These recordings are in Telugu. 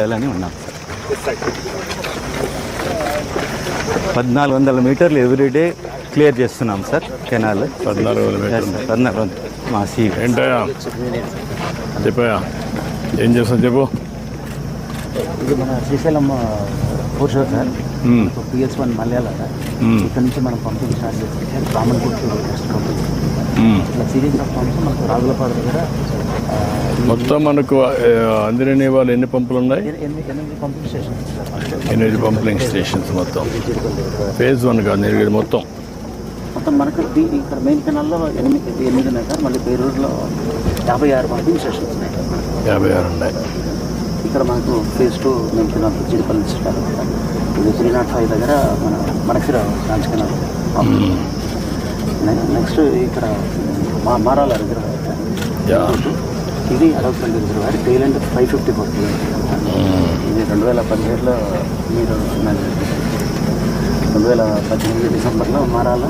చేయాలని ఉన్నాం. సార్ పద్నాలుగు వందల మీటర్లు ఎవ్రీడే క్లియర్ చేస్తున్నాం సార్ కెనాల్. పద్నాలుగు మీటర్లు. పద్నాలుగు వందలు. మా సీ. ఏంటయ్యా? చెప్పాయా ఏం చేస్తావు చెప్పు. ఇది మన Srisailam foreshore sir. PS one మలయాళ సార్. ఇక్కడ నుంచి మనం పంపింగ్ స్టార్ట్ చేస్తాం సార్ కామన్ గుడ్. ఇట్లా సిరీస్ ఆఫ్ పంప్స్ మనకు రాగులపాడు దగ్గర మొత్తం మనకు అందిరని వాళ్ళు ఎన్ని పంపులు ఉన్నాయి? ఎనిమిది పంపింగ్ స్టేషన్స్. మొత్తం. ఫేజ్ వన్ కాదు ఎనిమిది మొత్తం. మొత్తం మనకు ఇక్కడ మెయిన్ కెనాల్లో ఎనిమిది ఎనిమిది ఉన్నాయి సార్. మళ్ళీ పేరూరులో యాభై ఆరు పంపింగ్ స్టేషన్స్ ఉన్నాయి యాభై ఆరు ఉన్నాయి. ఇక్కడ మనకు phase two main canal Jeedipalli అవుతుంది ఇది త్రీ నాట్ ఫైవ్ దగ్గర మన మనసిర బ్రాంచ్ కెనాల్ నెక్స్ట్ ఇక్కడ మా మారాల. యా ఇది Adavupalli reservoir tail and five fifty four ఇది రెండు వేల పదిహేడులో మీరు రెండు వేల పద్దెనిమిది డిసెంబర్లో మారాల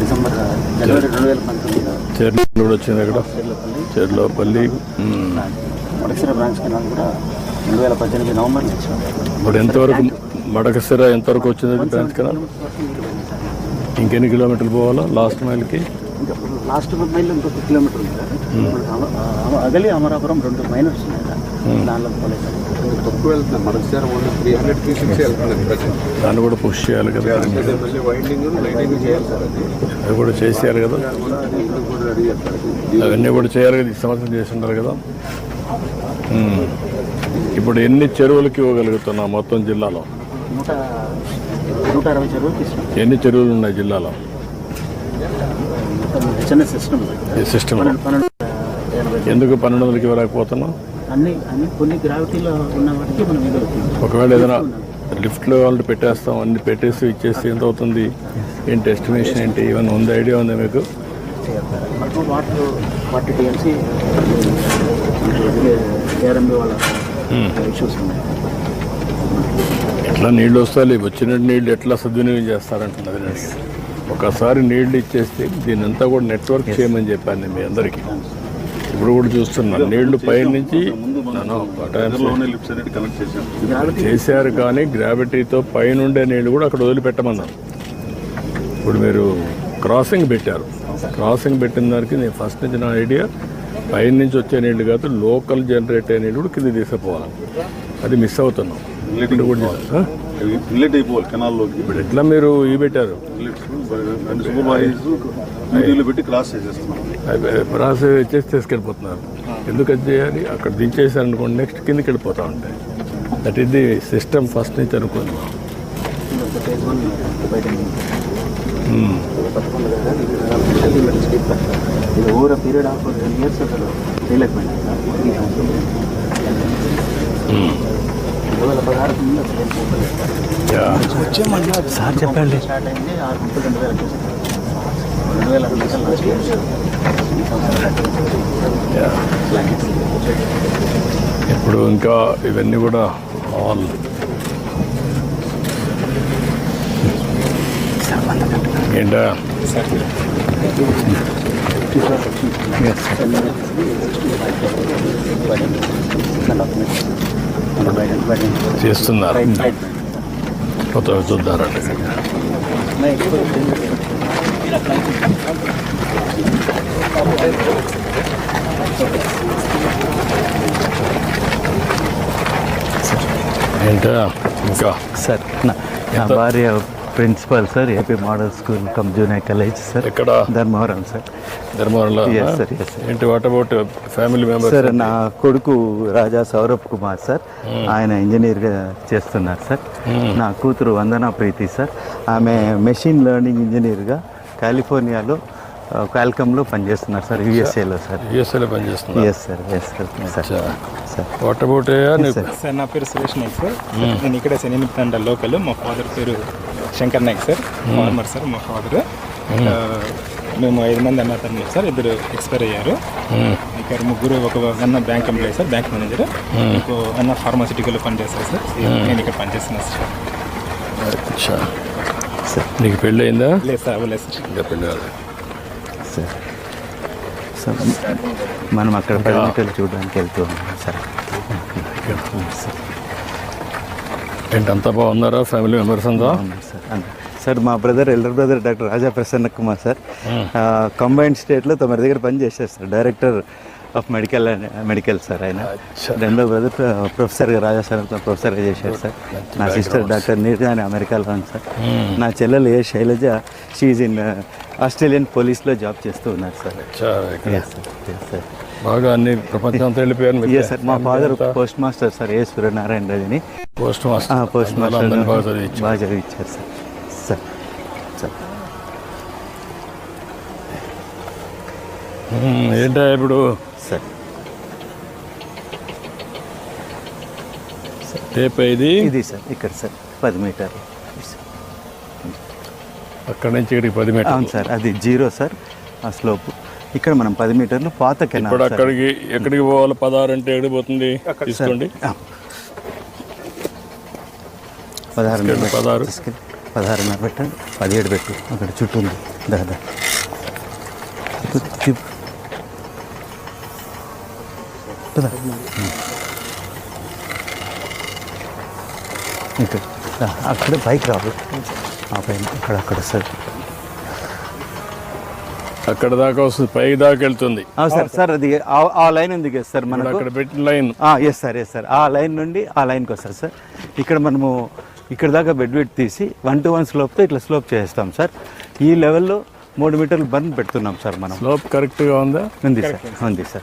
డిసెంబర్ జనవరి రెండు వేల పంతొమ్మిదిలో. కూడా వచ్చింది అక్కడ. చెర్లోపల్లి. మొదటిసిర బ్రాంచ్ కెనాల్ కూడా రెండు వేల పద్దెనిమిది నవంబర్లో ఇచ్చాం ఇప్పుడు ఎంతవరకు మడకసిర ఎంతవరకు వచ్చింది బ్రాంచ్ కెనాల్ ఇంకెన్ని కిలోమీటర్లు పోవాలా? లాస్ట్ మైల్కి ఇంకా లాస్ట్ మైల్ ఇంకొక కిలోమీటర్ ఉంది అమ- అగలి అమరాపురం రెండు మైనర్స్ ఉన్నాయి సార్ దానిలో పోలేదు సార్ తక్కువ మనకు సార్ ఓన్లీ త్రీ హండ్రెడ్ దాన్ని కూడా పుష్ చేయాలి కదా. అదే మళ్ళీ వైండింగ్ లైటింగ్ చేయాలి సార్ అది. అది కూడా చేసేయాలి కదా. అవన్నీ కూడా చేయాలి కదా. ఈ సంవత్సరం చేస్తున్నారు కదా. మ్మ్. ఇప్పుడు ఎన్ని చెరువులకి ఇవ్వగలుగుతున్నాం మొత్తం జిల్లాలో? ఎన్ని చెరువులు ఉన్నాయి జిల్లాలో? చిన్న సిస్టమ్ ఎనభై ఎందుకు పన్నెండు వందలకి ఇవ్వలేకపోతున్నాం అన్ని అన్ని కొన్ని గ్రావిటీలో ఉన్న వాటికి మనం ఒకవేళ ఏదైనా లిఫ్ట్లో వాళ్ళు పెట్టేస్తాం అన్ని పెట్టేసి ఇచ్చేసి ఎంత అవుతుంది ఏంటి ఎస్టిమేషన్ ఏంటి? ఏమైనా ఉంది ఐడియా ఉందా మీకు? మనకు వాటర్ ఫార్టీ టీఎంసీ ఏఆర్ఎంబి వాళ్ళ ఇష్యూస్ ఉన్నాయి. ఎట్లా నీళ్ళు వస్తాయి? వచ్చిన నీళ్ళు ఎట్లా సద్వినియోగం చేస్తారంటున్నది నేను. ఒకసారి నీళ్ళు ఇచ్చేస్తే దీని అంతా కూడా నెట్వర్క్ చేయమని చెప్పాను నేను మీ అందరికీ. ఇప్పుడు కూడా చూస్తున్నాను నీళ్ళు పై నుంచి నన్ను కనెక్ట్ చేశాం చేశారు కానీ గ్రావిటీతో పైనుండే నీళ్ళు కూడా అక్కడ వదిలిపెట్టమన్నారు. ఇప్పుడు మీరు క్రాసింగ్ పెట్టారు. క్రాసింగ్ పెట్టిన దానికి నేను ఫస్ట్ నుంచి నా ఐడియా పైన నుంచి వచ్చే నీళ్ళు కాదు లోకల్ జనరేట్ అయ్యే నీళ్ళు కూడా కింద తీసుకుపోవాలి. అది మిస్ అవుతున్నాం. కూడా? ఇన్లెట్ అయిపోవాలి కెనాల్లోకి ఇప్పుడు ఎట్లా మీరు ఈ పెట్టారు? సూపర్వైజ్ పెట్టి క్రాస్ చేసేస్తున్నాం ప్రాసెస్ చేసి తీసుకెళ్ళిపోతున్నారు. ఎందుకు అది చేయాలి? అక్కడ దించేసారు అనుకోండి నెక్స్ట్ కిందకి వెళ్ళిపోతూ ఉంటాయి. That is the system first నుంచి ఇది over period of years sir sir. చెప్పండి స్టార్ట్ అయింది రెండు వేల ఇప్పుడు ఇంకా ఇవన్నీ కూడా ఆల్ ఏంటా చేస్తున్నారు. కొత్త చూద్దారండి. ఏంటా? ఇంకా సార్ నా భార్య principal sir AP model school come junior college sir. ఎక్కడ? ధర్మవరం సార్. ధర్మవరంలో? Sir, yes, sir. ఏంటి what about family members sir నా కొడుకు రాజా సౌరభ్ కుమార్ సార్. ఆయన ఇంజనీర్గా చేస్తున్నారు సార్. నా కూతురు వందనా ప్రీతి సార్. ఆమె మెషిన్ లెర్నింగ్ ఇంజనీర్గా కాలిఫోర్నియాలో క్వాల్కమ్లో పనిచేస్తున్నారు సార్ యూఎస్ఏలో సార్. యూఎస్ఏలో పనిచేస్తున్నా yes sir yes sir sir sir what about నీకు? సార్ నా పేరు సురేష్ నాయక్ సార్. నేను ఇక్కడే శని తండ లోకల్ మా ఫాదర్ పేరు Shankar Naik sir farmer sir మా ఫాదర్. మేము. ఐదు మంది అన్న తమ్ముడు సార్ ఇద్దరు ఎక్స్పైర్ అయ్యారు. ఇక్కడ ముగ్గురు ఒక అన్న bank employee sir bank manager. ఇంకో అన్న ఫార్మాసిటికల్ పనిచేస్తారు సార్. నేను ఇక్కడ పనిచేస్తున్నాను సార్. నీకు పెళ్ళి అయిందా? లేదు సార్ అవ్వలేదు సార్. ఇంకా పెళ్ళి కాదు సార్ సార్ మనం అక్కడ చూడడానికి వెళ్తూ ఉన్నాం సార్. సార్ ఏంటి అంతా బాగున్నారా? ఫ్యామిలీ మెంబర్స్ అంతా? సార్. సార్ మా brother elder brother doctor Raja Prasanna Kumar sir. Combined స్టేట్లో తమ దగ్గర పని చేశారు sir. Director of medical medical sir ఆయన. రెండో బ్రదర్ ప్రొఫెసర్ రాజా సార్ ప్రొఫెసర్గా చేశారు సార్. నా సిస్టర్ డాక్టర్ నీర్జా అని అమెరికాలో ఉంది సార్. నా చెల్లెలు A Shailaja she's in Australian పోలీస్లో job చేస్తూ ఉన్నారు సార్. సార్ బాగా అన్ని ప్రపంచం అంతా. ఎస్ సార్ మా father post master sir A. Suryanarayana Rajani post master post master బాగా చదివించారు. సార్ సార్ సార్ ఏంటా ఇప్పుడు? సార్ టేప్ ఇది ఇది సార్ ఇక్కడ సార్ పది మీటర్లు. అక్కడి నుంచి ఇక్కడికి పది మీటర్ అవును సార్ అది జీరో సార్ ఆ స్లోప్ ఇక్కడ మనం పది మీటర్లు పాత కెనాల్ అక్కడికి ఎక్కడికి పోవాలి? పదహారు అంటే ఎక్కడికి పోతుంది? తీసుకోండి. పదహారు పదహారు. పదహారున్నర పెట్టండి. పదిహేడు పెట్టు. అక్కడ చుట్టూ ఉంది. దాదా ఇక్కడ ఆ, అక్కడ బైక్ రాదు. ఆ పైన. అక్కడ అక్కడ సార్. అక్కడ దాకా వస్తుంది పైకి దాకా వెళ్తుంది. సార్ సార్ అది ఆ- లైన్ ఉంది కదా సార్ మనకు? అక్కడ పెట్టిన line. Yes sir yes sir ఆ లైన్ నుండి ఆ లైన్కి వస్తారు సార్. ఇక్కడ మనము ఇక్కడ దాకా బెడ్ వెయిట్ తీసి వన్ టు వన్ స్లోప్తో ఇట్లా స్లోప్ చేస్తాం సార్. ఈ లెవెల్లో మూడు మీటర్లు బర్న్ పెడుతున్నాం సార్ మనం. స్లోప్ కరెక్ట్గా ఉందా? ఉంది సార్ ఉంది సార్.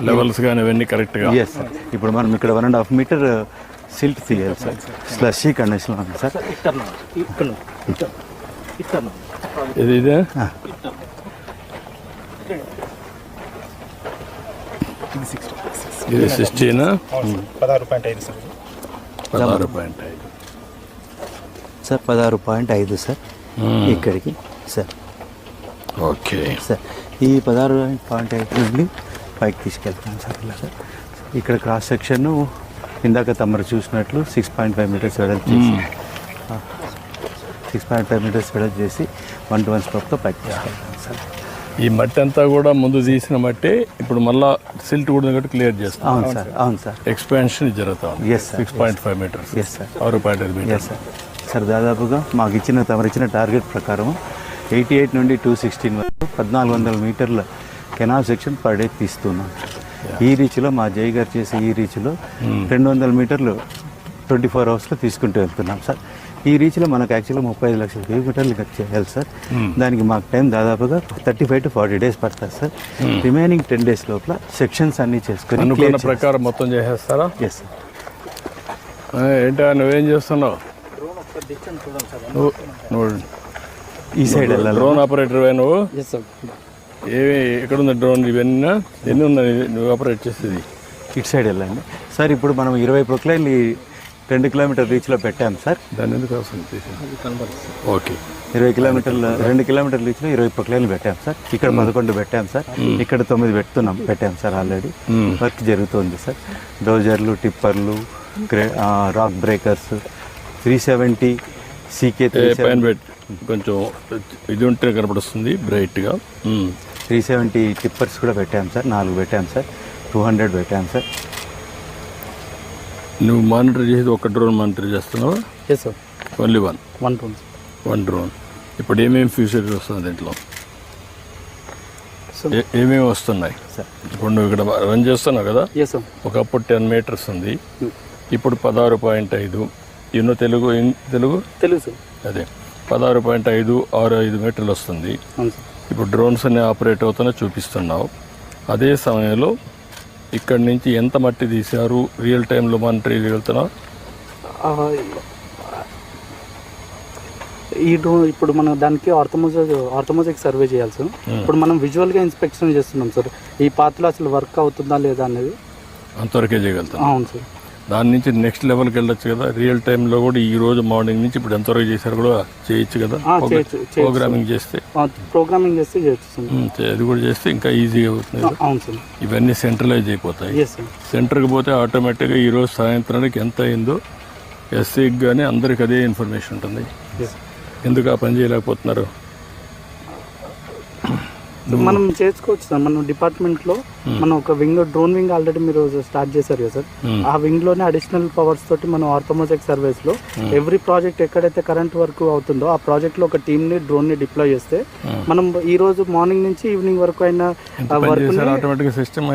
లెవెల్స్ కానీ ఇవన్నీ కరెక్ట్గా? ఎస్ సార్ ఇప్పుడు మనం ఇక్కడ one and half meter silt తీయాలి సార్. స్లషీ కండిషన్లో ఉంది సార్. ఇది ఇదే ఇది సిక్స్టీన్ పదహారు పాయింట్ ఐదు సార్. పదహారు పాయింట్ ఐదు. సార్ పదహారు పాయింట్ ఐదు సార్. ఇక్కడికి సార్. ఓకే. సార్ ఈ పదహారు పాయింట్ ఎయిట్ నుండి పైకి తీసుకెళ్తాం సార్ ఇలా సార్. ఇక్కడ క్రాస్ సెక్షన్ ఇందాక తమరు చూసినట్లు సిక్స్ పాయింట్ ఫైవ్ మీటర్స్ వెడల్పు చేసి సిక్స్ పాయింట్ ఫైవ్ మీటర్స్ వెడల్పు చేసి వన్ టు వన్ పైకి తీసుకెళ్తాం సార్ ఈ మట్టి అంతా కూడా ముందు తీసిన మట్టి ఇప్పుడు మళ్ళా సిల్ట్ కూడా కాబట్టి క్లియర్ చేస్తాం. అవును సార్ అవును సార్. ఎక్స్పాన్షన్ జరుగుతా ఉంది. Yes, sir. Six point five meters yes sir ఆరు పాయింట్ ఐదు ఎస్ మీటర్స్ సార్ సార్ దాదాపుగా మాకు ఇచ్చిన తమరు ఇచ్చిన టార్గెట్ ప్రకారం ఎయిటీ ఎయిట్ నుండి టూ సిక్స్టీన్ వరకు పద్నాలుగు వందల మీటర్ల కెనాల్ సెక్షన్ పర్ డే తీస్తున్నాం. ఈ రీచ్లో మా జై గారు చేసే ఈ రీచ్లో రెండు వందల మీటర్లు ట్వంటీ ఫోర్ అవర్స్లో తీసుకుంటూ వెళ్తున్నాం సార్. ఈ రీచ్లో మనకు యాక్చువల్గా ముప్పై ఐదు లక్షల కిలోమీటర్లు కట్ చేయాలి సార్. దానికి మాకు టైం దాదాపుగా thirty five to forty days పడుతుంది సార్. రిమైనింగ్ టెన్ డేస్ లోపల సెక్షన్స్ అన్నీ చేసుకుని అనుకున్న ప్రకారం మొత్తం చేసేస్తారా? ఎస్ సార్ ఆ, ఏంటా నువ్వేం చేస్తున్నావు? ఈ సైడ్ వెళ్ళాలి? డ్రోన్ ఆపరేటర్ నువ్వు? ఏమి ఎక్కడుంది డ్రోన్ ఇవన్నీ? ఎన్ని ఉన్నాయి? నువ్వు ఆపరేట్ చేసేది? ఇటు సైడ్ వెళ్ళండి. సార్ ఇప్పుడు మనం ఇరవై ప్రొక్లైన్లు రెండు కిలోమీటర్ రీచ్లో పెట్టాం సార్. దాన్ని ఎందుకు అవసరం? ఓకే. ఇరవై కిలోమీటర్ల రెండు కిలోమీటర్ల రీచ్లో ఇరవై ప్రొక్లైన్లు పెట్టాం సార్. ఇక్కడ పదకొండు పెట్టాం సార్. ఇక్కడ తొమ్మిది పెడుతున్నాం పెట్టాం సార్ ఆల్రెడీ వర్క్ జరుగుతుంది సార్. డోజర్లు టిప్పర్లు rock breakers three seventy CK కొంచెం ఇది ఉంటే కనపడుస్తుంది బ్రైట్గా త్రీ సెవెంటీ టిప్పర్స్ కూడా పెట్టాం సార్. నాలుగు పెట్టాం సార్. టూ హండ్రెడ్ పెట్టాం సార్. నువ్వు మానిటర్ చేసేది ఒక డ్రోన్ మానిటర్ చేస్తున్నావా? Yes sir only one one two one drone ఇప్పుడు ఏమేమి ఫ్యూచర్స్ వస్తుంది దీంట్లో? ఏమేమి వస్తున్నాయి? సార్ ఇప్పుడు నువ్వు ఇక్కడ రన్ చేస్తున్నావు కదా? ఒకప్పుడు టెన్ మీటర్స్ ఉంది. ఇప్పుడు పదహారు పాయింట్ ఐదు. ఎన్నో తెలుగు తెలుగు? తెలుగు సార్ అదే. పదహారు పాయింట్ ఐదు ఆరు ఐదు మీటర్లు వస్తుంది. ఇప్పుడు డ్రోన్స్ అన్ని ఆపరేట్ అవుతున్నా చూపిస్తున్నావు. అదే సమయంలో ఇక్కడి నుంచి ఎంత మట్టి తీశారు? రియల్ టైంలో మానిటర్ ఈ డ్రోన్ ఇప్పుడు మనం దానికి ఆర్థమోజాక్ ఆర్థమోజాక్ సర్వే చేయాలి సార్. ఇప్పుడు మనం విజువల్గా ఇన్స్పెక్షన్ చేస్తున్నాం సార్. ఈ పాత్రలో అసలు వర్క్ అవుతుందా లేదా అనేది. అంతవరకే చేయగలుగుతాం. అవును సార్. దాని నుంచి నెక్స్ట్ లెవెల్కి వెళ్ళొచ్చు కదా. రియల్ టైంలో కూడా ఈ రోజు మార్నింగ్ నుంచి ఇప్పుడు ఎంతవరకు చేశారు కూడా చేయొచ్చు కదా. ప్రోగ్రామింగ్ చేస్తే. ప్రోగ్రామింగ్ చేస్తే చేయొచ్చు అది కూడా చేస్తే ఇంకా ఈజీగా అవుతుంది కదా. అవును సార్ ఇవన్నీ సెంట్రలైజ్ అయిపోతాయి. సెంటర్కి పోతే ఆటోమేటిక్గా ఈరోజు సాయంత్రానికి ఎంత అయిందో ఎస్సీకి కానీ అందరికి అదే ఇన్ఫర్మేషన్ ఉంటుంది. ఎందుకు ఆ పని చేయలేకపోతున్నారు? మనం చేసుకోవచ్చు సార్. మన డిపార్ట్మెంట్లో మనం ఒక వింగ్ డ్రోన్ వింగ్ ఆల్రెడీ మీరు స్టార్ట్ చేశారు కదా సార్. ఆ వింగ్లోనే అడిషనల్ పవర్స్ తోటి మనం ఆర్థోమోజెక్ సర్వీస్లో ఎవ్రీ ప్రాజెక్ట్ ఎక్కడైతే కరెంట్ వర్క్ అవుతుందో ఆ ప్రాజెక్ట్లో ఒక టీమ్ని డ్రోన్ని డిప్లాయ్ చేస్తే మనం ఈ రోజు మార్నింగ్ నుంచి ఈవినింగ్ వరకు అయిన వర్క్ సిస్టమ్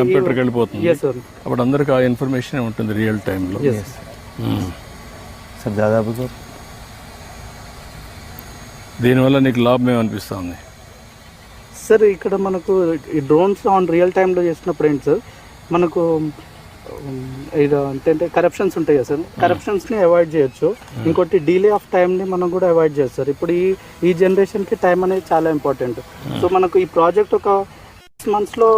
కంప్యూటర్కి వెళ్ళిపోతుంది. ఎస్ సార్ అప్పుడు అందరికి ఆ ఇన్ఫర్మేషన్ ఉంటుంది రియల్ టైంలో ఎస్ సార్ దాదాపుగా దీనివల్ల నీకు లాభం ఏమనిపిస్తుంది? సార్ ఇక్కడ మనకు ఈ డ్రోన్స్ ఆన్ రియల్ టైంలో చేసినప్పుడు ఏంటి సార్ మనకు ఇది అంటే కరప్షన్స్ ఉంటాయి కదా సార్ కరప్షన్స్ని అవాయిడ్ చేయొచ్చు. ఇంకోటి డిలే ఆఫ్ టైంని మనం కూడా అవాయిడ్ చేయొచ్చు సార్ ఇప్పుడు ఈ ఈ జనరేషన్కి టైం అనేది చాలా ఇంపార్టెంట్ సో మనకు ఈ ప్రాజెక్ట్ ఒక సిక్స్ మంత్స్లో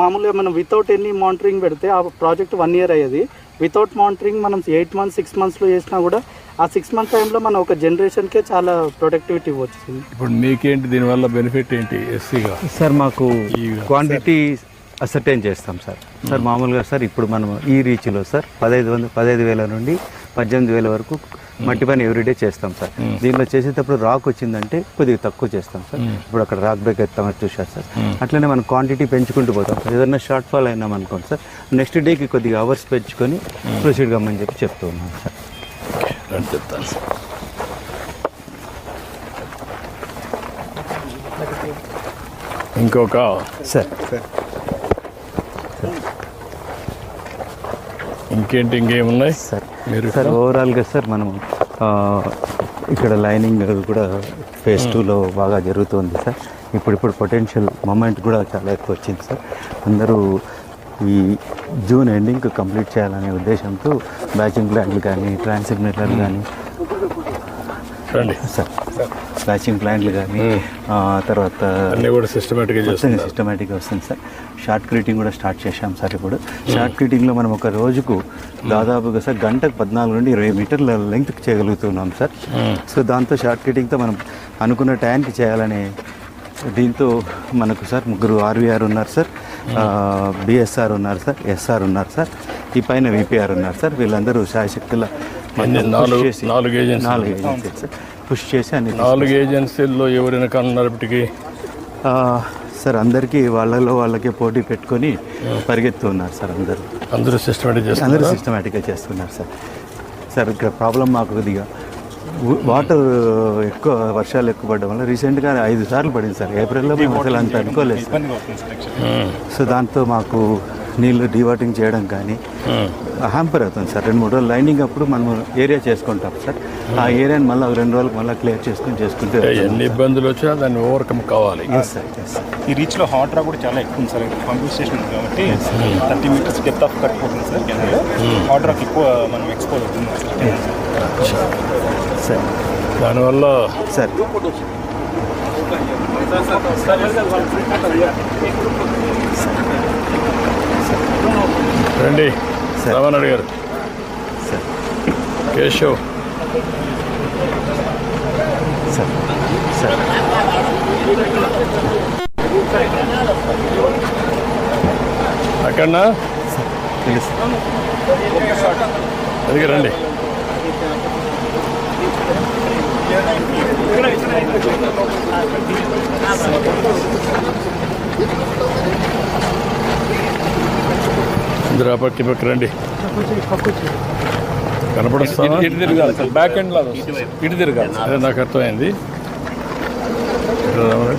మామూలుగా మనం వితౌట్ ఎనీ మానిటరింగ్ పెడితే ఆ ప్రాజెక్ట్ వన్ ఇయర్ అయ్యేది. వితౌట్ మానిటరింగ్ మనం ఎయిట్ మంత్స్ సిక్స్ మంత్స్లో చేసినా కూడా ఆ సిక్స్ మంత్ టైంలో మనం ఒక జనరేషన్కే చాలా ప్రొడక్టివిటీ ఇవ్వచ్చు ఇప్పుడు మీకేంటి దీనివల్ల బెనిఫిట్ ఏంటి ఎస్సీగా సార్ మాకు క్వాంటిటీ అసర్టైన్ చేస్తాం సార్. సార్ మామూలుగా సార్ ఇప్పుడు మనం ఈ రీచ్లో సార్ పదహైదు వంద పదహైదు వేల నుండి పద్దెనిమిది వేల వరకు మట్టి పని ఎవ్రీడే చేస్తాం సార్. దీనిలో చేసేటప్పుడు రాక్ వచ్చిందంటే కొద్దిగా తక్కువ చేస్తాం సార్. ఇప్పుడు అక్కడ రాక్ బ్రేక్ ఎత్తామని చూశారు సార్. అట్లనే మనం క్వాంటిటీ పెంచుకుంటూ పోతాం. సార్ ఏదైనా షార్ట్ ఫాల్ అయినాం అనుకోండి సార్ నెక్స్ట్ డేకి కొద్దిగా అవర్స్ పెంచుకొని ప్రొసీడ్ కమ్మని చెప్పి చెప్తూ ఉన్నాం సార్. అని చెప్తాను ఇంకొక సార్ ఇంకేంటి ఇంకేమున్నాయి? సార్ మీరు సార్ ఓవరాల్గా సార్ మనం ఇక్కడ లైనింగ్ కూడా ఫేజ్ టూలో బాగా జరుగుతుంది సార్ ఇప్పుడు ఇప్పుడు పొటెన్షియల్ మూమెంట్ కూడా చాలా ఎక్కువ వచ్చింది సార్ అందరూ ఈ జూన్ ఎండింగ్ కంప్లీట్ చేయాలనే ఉద్దేశంతో బ్యాచింగ్ ప్లాంట్లు కానీ ట్రాన్సిగ్నేటర్లు కానీ సార్ బ్యాచింగ్ ప్లాంట్లు కానీ తర్వాత సిస్టమేటిక్గా వస్తుంది సార్. షార్ట్ క్రీటింగ్ కూడా స్టార్ట్ చేశాం సార్ ఇప్పుడు. షార్ట్ క్రీటింగ్లో మనం ఒక రోజుకు దాదాపుగా సార్ గంటకు పద్నాలుగు నుండి ఇరవై మీటర్ల లెంగ్త్ చేయగలుగుతున్నాం సార్. సో దాంతో షార్ట్ క్రీటింగ్తో మనం అనుకున్న టైంకి చేయాలనే దీంతో మనకు సార్ ముగ్గురు ఆర్వీఆర్ ఉన్నారు సార్. బిఎస్ఆర్ ఉన్నారు సార్ ఎస్ఆర్ ఉన్నారు సార్ ఈ పైన విపిఆర్ ఉన్నారు సార్ వీళ్ళందరూ శాయశక్తుల నాలుగు- సార్ పుష్ చేసి అన్ని నాలుగు ఏజెన్సీల్లో ఎవరైనా కన్నప్పటికీ సార్ అందరికీ వాళ్ళలో వాళ్ళకే పోటీ పెట్టుకొని పరిగెత్తున్నారు సార్ అందరూ. అందరూ సిస్టమేటిక్ అందరూ సిస్టమేటిక్గా చేస్తున్నారు సార్. సార్ ఇక్కడ ప్రాబ్లం మాకు కొద్దిగా వాటర్ ఎక్కువ వర్షాలు ఎక్కువ పడడం వల్ల రీసెంట్గా ఐదు సార్లు పడింది సార్. ఏప్రిల్లో మేము అసలు అంత అనుకోలేదు. సో దాంతో మాకు నీళ్ళు డీవాటింగ్ చేయడం కానీ హ్యాంపర్ అవుతుంది సార్. రెండు మూడు రోజులు లైనింగ్ అప్పుడు మనం ఏరియా చేసుకుంటాం సార్. ఆ ఏరియాని మళ్ళీ రెండు రోజులకు మళ్ళీ క్లియర్ చేసుకుని చేసుకుంటే ఎన్ని ఇబ్బందులు వచ్చినా దాన్ని ఓవర్కమ్ కావాలి. ఈ రీచ్లో హాట్ రా కూడా చాలా ఎక్కువ ఉంది సార్ పంపింగ్ స్టేషన్ ఉంది కాబట్టి thirty metres depth of cut పోతుంది సార్ కెనాల్ హాట్ రాక్ ఎక్కువ మనం ఎక్స్పోజ్ అవుతుంది సార్ సార్ దానివల్ల సార్ రండి. Sir. Ramana garu sir Keshav. Sir. Sir అక్కడనా? తెలుసు అది రండి. అందరూ ఆ పక్క రండి. కనపడుస్తా ఇటు తిరగాలి సార్. బ్యాక్ ఎండ్ లాగా. ఇటు తిరగాలి అదే నాకు అర్థమైంది. రావాలి.